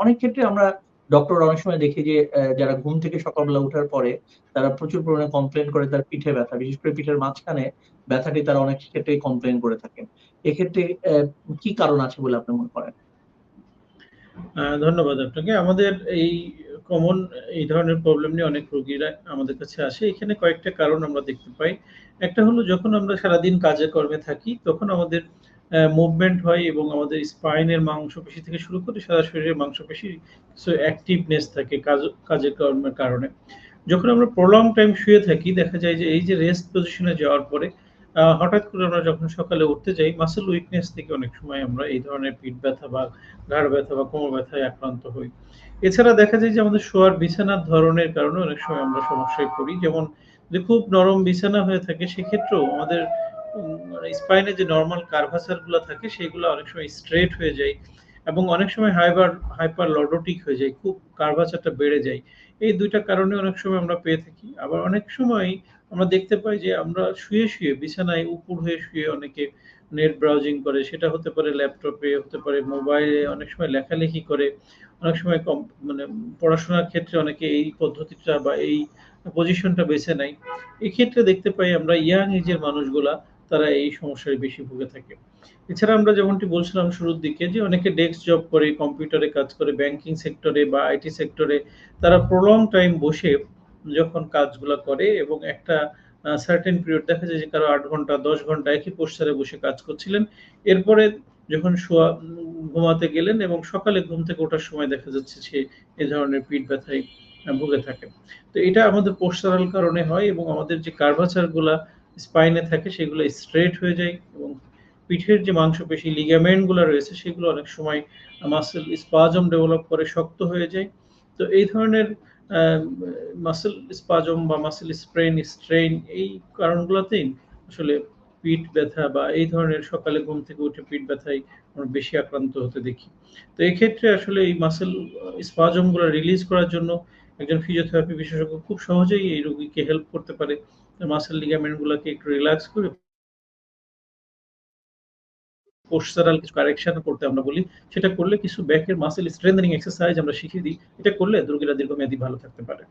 অনেক ক্ষেত্রে আমরা ডক্টর অনেক সময় দেখি যে যারা ঘুম থেকে সকালবেলা ওঠার পরে তারা প্রচুর পরিমাণে কমপ্লেন করে তার পিঠে ব্যথা। বিশেষ করে পিঠের মাঝখানে ব্যথাটি তারা অনেক ক্ষেত্রে কমপ্লেন করে থাকেন। এক্ষেত্রে কি কারণ আছে বলে আপনি মনে করেন? ধন্যবাদ আপনাকে। আমাদের এই কমন এই ধরনের প্রবলেম নিয়ে অনেক রোগীরা আমাদের কাছে আসে। এখানে কয়েকটা কারণ আমরা দেখতে পাই। একটা হলো যখন আমরা সারাদিন কাজে কর্মে থাকি, তখন আমাদের মুভমেন্ট হয় এবং আমাদের স্পাইনের মাংসপেশি থেকে শুরু করে সারা শরীরের মাংসপেশি কিছু অ্যাক্টিভনেস থাকে কাজ, কাজের কর্মের কারণে। যখন আমরা প্রলং টাইম শুয়ে থাকি, দেখা যায় যে এই যে রেস্ট পজিশনে যাওয়ার পরে হঠাৎ করে আমরা যখন সকালে উঠতে যাই মাসেল উইকনেস থেকে অনেক সময় আমরা এই ধরনের পিঠ ব্যথা বা ঘাড় ব্যথা বা কোমর ব্যথায় আক্রান্ত হই। এছাড়া দেখা যায় যে আমাদের শোয়ার বিছানার ধরনের কারণে অনেক সময় আমরা সমস্যায় পড়ি। যেমন যদি খুব নরম বিছানা হয়ে থাকে, সেক্ষেত্রেও আমাদের স্পাইনে যে নর্মাল কার্ভাসারগুলো থাকে, সেগুলো অনেক সময় স্ট্রেট হয়ে যায় এবং অনেক সময় হাইপার হাইপার লডোটিক হয়ে যায়, খুব কার্ভাসারটা বেড়ে যায়। এই দুইটা কারণে অনেক সময় আমরা পেয়ে থাকি। আবার অনেক সময় আমরা দেখতে পাই যে আমরা শুয়ে শুয়ে বিছানায় উপর হয়ে শুয়ে অনেকে নেট ব্রাউজিং করে, সেটা হতে পারে ল্যাপটপে হতে পারে মোবাইলে অনেক সময় লেখালেখি করে, অনেক সময় কম মানে পড়াশোনার ক্ষেত্রে অনেকে এই পদ্ধতিটা বা এই পজিশনটা বেছে নেয়। এক্ষেত্রে দেখতে পাই আমরা ইয়াং এজের মানুষগুলা তারা এই সমস্যায় বেশি ভুগে থাকে। এছাড়া আমরা যেমনটি বলছিলাম শুরুর দিকে যে অনেকে ডেস্ক জব করে, কম্পিউটারে কাজ করে, ব্যাংকিং সেক্টরে বা আইটি সেক্টরে, তারা প্রলং টাইম বসে যখন কাজগুলো করে এবং একটা সার্টেন পিরিয়ড দেখা যায় যে কারও আট ঘণ্টা, দশ ঘণ্টা একই পোস্টারে বসে কাজ করছিলেন। এরপরে যখন শোয়া, ঘুমাতে গেলেন এবং সকালে ঘুম থেকে ওঠার সময় দেখা যাচ্ছে সে এ ধরনের পিঠ ব্যথায় ভুগে থাকে। তো এটা আমাদের পোস্টারাল কারণে হয় এবং আমাদের যে কার্ভাচারগুলা স্পাইনে থাকে, সেগুলো স্ট্রেট হয়ে যায় এবং পিঠের যে মাংসপেশি লিগামেন্টগুলো রয়েছে, সেগুলো অনেক সময় মাসেল স্পাজম ডেভেলপ করে শক্ত হয়ে যায়। তো এই ধরনের মাসেল স্পাজম বা মাসেল স্প্রেন স্ট্রেন এই কারণগুলোতেই আসলে পিঠ ব্যথা বা এই ধরনের সকালে ঘুম থেকে উঠে পিঠ ব্যথায় আমরা বেশি আক্রান্ত হতে দেখি। তো এই ক্ষেত্রে আসলে এই মাসেল স্পাজমগুলো রিলিজ করার জন্য একজন ফিজিওথেরাপি বিশেষজ্ঞ খুব সহজেই এই রোগীকে হেল্প করতে পারে। মাসেল লিগামেন্টগুলোকে একটু রিল্যাক্স করে পোস্টারাল কিছু কারেকশন করতে আমরা বলি। সেটা করলে কিছু ব্যাকের মাসেল স্ট্রেংথেনিং এক্সারসাইজ আমরা শিখিয়ে দিই। এটা করলে রোগীরা দীর্ঘমেয়াদী ভালো থাকতে পারে।